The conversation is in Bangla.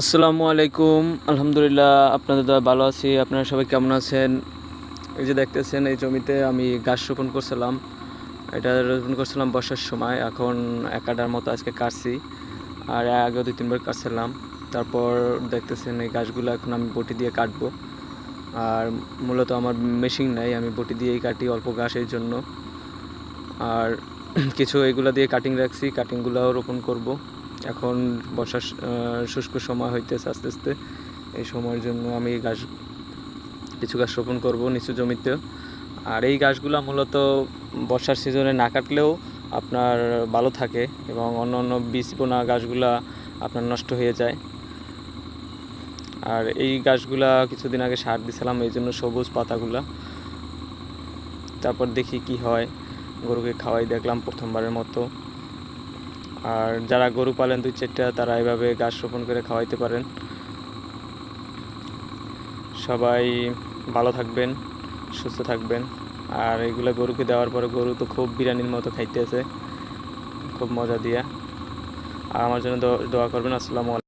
আসসালামু আলাইকুম। আলহামদুলিল্লাহ, আপনাদের দ্বারা ভালো আছি। আপনারা সবাই কেমন আছেন? এই যে দেখতেছেন, এই জমিতে আমি গাছ রোপণ করছিলাম। এটা রোপণ করছিলাম বর্ষার সময়। এখন একাডার মতো আজকে কাটছি। আর আগে দুই, তিনবার কাটছিলাম। তারপর দেখতেছেন, এই গাছগুলো এখন আমি বটি দিয়ে কাটবো। আর মূলত আমার মেশিন নাই, আমি বটি দিয়েই কাটি অল্প ঘাসের জন্য। আর কিছু এগুলো দিয়ে কাটিং রাখছি। কাটিংগুলোও রোপণ করব। এখন বর্ষার শুষ্ক সময় হইতেছে আস্তে আস্তে। এই সময়ের জন্য আমি গাছ, কিছু গাছ রোপণ করব নিচু জমিতেও আর এই গাছগুলো মূলত বর্ষার সিজনে না কাটলেও আপনার ভালো থাকে এবং অন্য অন্য বীজ বোনা গাছগুলা আপনার নষ্ট হয়ে যায়। আর এই গাছগুলা কিছুদিন আগে সার দিছিলাম, এই জন্য সবুজ পাতাগুলা। তারপর দেখি কি হয়, গরুকে খাওয়াই দেখলাম প্রথমবারের মতো। আর যারা গরু পালেন দুই চারটা, তারা এভাবে গাছ রোপণ করে খাওয়াইতে পারেন। সবাই ভালো থাকবেন, সুস্থ থাকবেন। আর এগুলো গরুকে দেওয়ার পরে গরু তো খুব বিরিয়ানির মতো খাইতেছে, খুব মজা দিয়া। আর আমার জন্য দোয়া করবেন। আসসালামু